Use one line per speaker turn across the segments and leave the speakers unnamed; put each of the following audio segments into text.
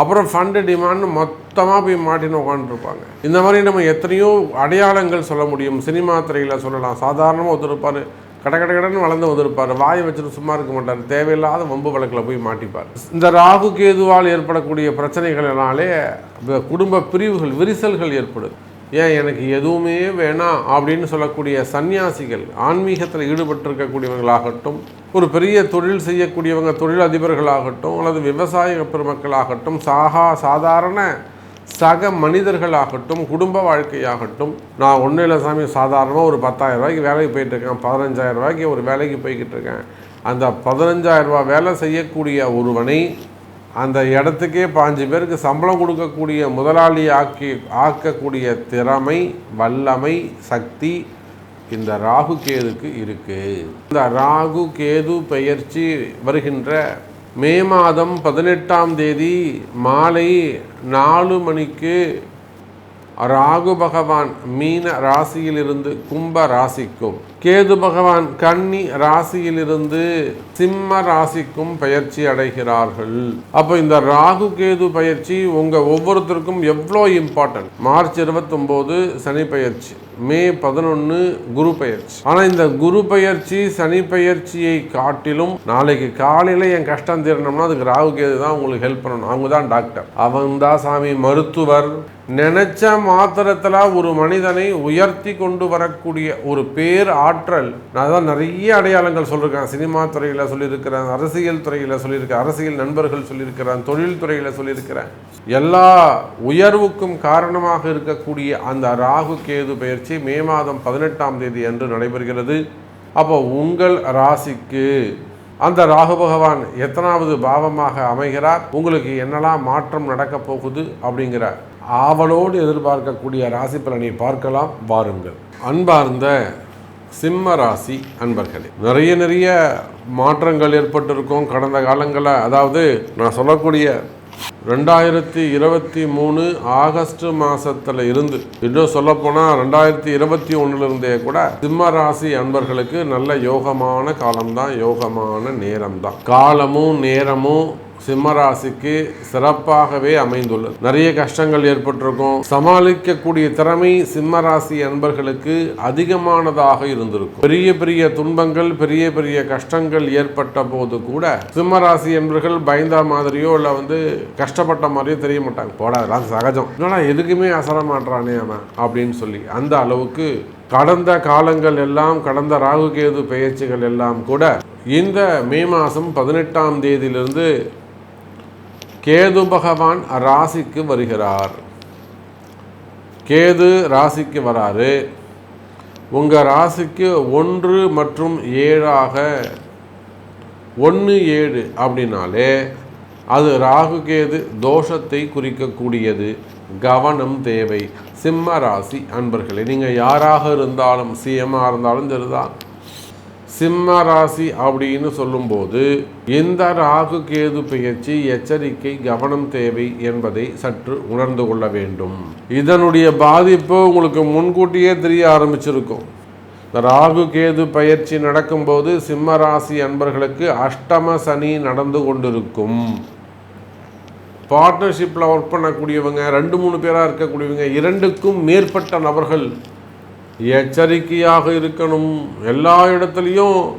அப்புறம் fund demand மொத்தமாக போய் மாட்டின்னு உட்காந்துருப்பாங்க இந்த மாதிரி நம்ம எத்தனையோ அடையாளங்கள் சொல்ல முடியும். சினிமா துறையில் சொல்லலாம். சாதாரணமாக ஒருத்தருப்பார் கட கட கடன்னு வளர்ந்து வந்திருப்பார். வாயை வச்சுட்டு சும்மா இருக்க மாட்டார். தேவையில்லாத வம்பு வழக்கில் போய் மாட்டிப்பார். இந்த ராகு கேதுவால் ஏற்படக்கூடிய பிரச்சனைகளினாலே குடும்ப பிரிவுகள் விரிசல்கள் ஏற்படுது ஏன் எனக்கு எதுவுமே வேணாம் அப்படின்னு சொல்லக்கூடிய சன்னியாசிகள் ஆன்மீகத்தில் ஈடுபட்டிருக்கக்கூடியவர்களாகட்டும் ஒரு பெரிய தொழில் செய்யக்கூடியவங்க தொழில் அதிபர்களாகட்டும் அல்லது விவசாய பெருமக்களாகட்டும் சாகா சாதாரண சக மனிதர்களாகட்டும் குடும்ப வாழ்க்கையாகட்டும் நான் ஒன்றும் இல்லை சாமி சாதாரணமாக ஒரு பத்தாயிரம் ரூபாய்க்கு வேலைக்கு போயிட்டுருக்கேன் பதினஞ்சாயிரம் ரூபாய்க்கு ஒரு வேலைக்கு போய்கிட்டு இருக்கேன் அந்த பதினஞ்சாயிரம் ரூபா வேலை செய்யக்கூடிய ஒருவனை அந்த இடத்துக்கே பாஞ்சு பேருக்கு சம்பளம் கொடுக்கக்கூடிய முதலாளி ஆக்கி ஆக்கக்கூடிய திறமை வல்லமை சக்தி இந்த ராகு கேதுக்கு இருக்கு. இந்த ராகு கேது பெயர்ச்சி வருகின்ற மே மாதம் பதினெட்டாம் தேதி மாலை நாலு மணிக்கு ராகு பகவான் மீன ராசியிலிருந்து கும்ப ராசிக்கும். கேது பகவான் கன்னி ராசியிலிருந்து சிம்ம ராசிக்கும் பயிற்சி அடைகிறார்கள். அப்போ இந்த ராகு கேது பயிற்சி உங்க ஒவ்வொருத்தருக்கும் எவ்வளோ இம்பார்ட்டன்ட் மார்ச் 29 சனி பயிற்சி மே பதினொன்று குரு பயிற்சி. ஆனால் இந்த குரு பயிற்சி சனி பயிற்சியை காட்டிலும் நாளைக்கு காலையில் என் கஷ்டம் தீரணும்னா அதுக்கு ராகு கேது தான் உங்களுக்கு ஹெல்ப் பண்ணணும். அவங்க தான் டாக்டர் அவங்க தான் சாமி மருத்துவர். நினைச்ச மாத்திரத்தில் ஒரு மனிதனை உயர்த்தி கொண்டு வரக்கூடிய ஒரு பேர் ஆற்றல். நான் தான் நிறைய அடையாளங்கள் சொல்லியிருக்கேன். சினிமா துறையில் சொல்லியிருக்கிறேன் அரசியல் துறையில் சொல்லியிருக்கேன் அரசியல் நண்பர்கள் சொல்லியிருக்கிறேன் தொழில் துறையில் சொல்லியிருக்கிறேன். எல்லா உயர்வுக்கும் காரணமாக இருக்கக்கூடிய அந்த ராகு கேது பயிற்சி மே மாதம் பதினெட்டாம் தேதி அன்று நடைபெறுகிறது. அப்போ உங்கள் ராசிக்கு அந்த ராகு பகவான் எத்தனாவது பாவமாக அமைகிறார்? உங்களுக்கு என்னெல்லாம் மாற்றம் நடக்கப் போகுது? அப்படிங்கிற ஆவலோடு எதிர்பார்க்கக்கூடிய ராசி பலனை பார்க்கலாம் வாருங்கள். அன்பார்ந்த சிம்ம ராசி அன்பர்களே நிறைய நிறைய மாற்றங்கள் ஏற்பட்டிருக்கும் கடந்த காலங்களில். அதாவது நான் சொல்லக்கூடிய ரெண்டாயிரத்தி இருபத்தி மூணு ஆகஸ்ட் மாதத்தில் இருந்து இன்னும் சொல்லப்போனால் ரெண்டாயிரத்தி இருபத்தி ஒன்றுலேருந்தே கூட சிம்ம ராசி அன்பர்களுக்கு நல்ல யோகமான காலம்தான் யோகமான நேரம்தான். காலமும் நேரமும் சிம்மராசிக்கு சிறப்பாகவே அமைந்துள்ளது. நிறைய கஷ்டங்கள் ஏற்பட்டிருக்கும். சமாளிக்கக்கூடிய திறமை சிம்மராசி என்பர்களுக்கு அன்பர்களுக்கு அதிகமானதாக இருந்திருக்கும். பெரிய பெரிய துன்பங்கள் பெரிய பெரிய கஷ்டங்கள் ஏற்பட்ட போது கூட சிம்மராசி என்பர்கள் அன்பர்கள் பயந்த மாதிரியோ இல்லை வந்து கஷ்டப்பட்ட மாதிரியோ தெரிய மாட்டாங்க. போடா அதெல்லாம் சகஜம். என்னடா எதுக்குமே அசர மாட்டானே அவன் அப்படின்னு சொல்லி. அந்த அளவுக்கு கடந்த காலங்கள் எல்லாம் கடந்த ராகு கேது பெயர்ச்சிகள் எல்லாம் கூட இந்த மே மாதம் பதினெட்டாம் தேதியிலிருந்து கேது பகவான் ராசிக்கு வருகிறார். கேது ராசிக்கு வராரு. உங்கள் ராசிக்கு ஒன்று மற்றும் ஏழாக ஒன்று ஏழு அப்படின்னாலே அது ராகு கேது தோஷத்தை குறிக்கக்கூடியது. கவனம் தேவை. சிம்ம ராசி அன்பர்களே நீங்கள் யாராக இருந்தாலும் சிஎம்மாக இருந்தாலும் சரிதான். சிம்ம ராசி அப்படின்னு சொல்லும்போது இந்த ராகு கேது பெயர்ச்சி எச்சரிக்கை கவனம் தேவை என்பதை சற்று உணர்ந்து கொள்ள வேண்டும். இதனுடைய பாதிப்பு உங்களுக்கு முன்கூட்டியே தெரிய ஆரம்பிச்சிருக்கும். இந்த ராகு கேது பயிற்சி நடக்கும்போது சிம்ம ராசி அன்பர்களுக்கு அஷ்டம சனி நடந்து கொண்டிருக்கும். பார்ட்னர்ஷிப்பில் ஒர்க் பண்ணக்கூடியவங்க ரெண்டு மூணு பேராக இருக்கக்கூடியவங்க இரண்டுக்கும் மேற்பட்ட நபர்கள் எச்சரிக்கையாக இருக்கணும். எல்லா இடத்துலையும்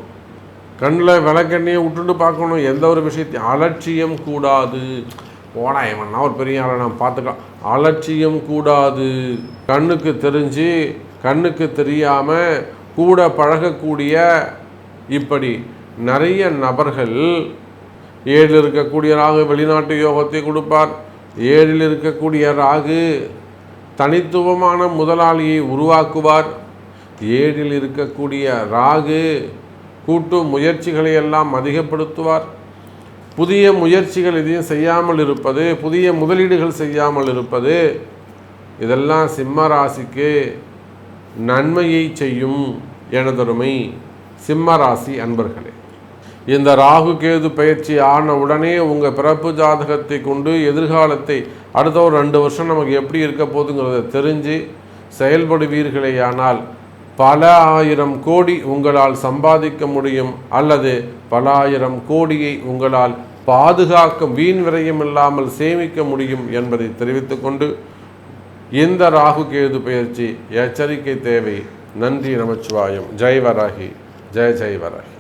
கண்ணில் விளக்கெண்ணையை விட்டுட்டு பார்க்கணும். எந்த ஒரு விஷயத்தையும். அலட்சியம் கூடாது. போடா இவன்னா ஒரு பெரிய ஆளை? நான் பார்த்துக்கலாம் அலட்சியம் கூடாது. கண்ணுக்கு தெரிஞ்சு கண்ணுக்கு தெரியாமல் கூட பழகக்கூடிய இப்படி நிறைய நபர்கள் ஏழில் இருக்கக்கூடிய ராகு வெளிநாட்டு யோகத்தை கொடுப்பார். ஏழில் இருக்கக்கூடிய ராகு தனித்துவமான முதலாளியை உருவாக்குவார். ஏழில் இருக்கக்கூடிய ராகு கூட்டு முயற்சிகளை எல்லாம் அதிகப்படுத்துவார். புதிய முயற்சிகள் எதையும் செய்யாமல் இருப்பது புதிய முதலீடுகள் செய்யாமல் இருப்பது இதெல்லாம் சிம்ம ராசிக்கு நன்மையை செய்யும் எனதொருமை சிம்ம ராசி அன்பர்களே. இந்த ராகு கேது பயிற்சி ஆன உடனே உங்கள் பிறப்பு ஜாதகத்தை கொண்டு எதிர்காலத்தை அடுத்த ஒரு ரெண்டு வருஷம் நமக்கு எப்படி இருக்க போதுங்கிறத தெரிஞ்சு செயல்படுவீர்களேயானால் பல ஆயிரம் கோடி உங்களால் சம்பாதிக்க முடியும் அல்லது பல ஆயிரம் கோடியை உங்களால் பாதுகாக்க வீண் விரயம் இல்லாமல் சேமிக்க முடியும் என்பதை தெரிவித்துக்கொண்டு இந்த ராகு கேது பயிற்சி எச்சரிக்கை தேவை. நன்றி நமச்சிவாயம். ஜெய் வராகி ஜெய ஜெய் வராகி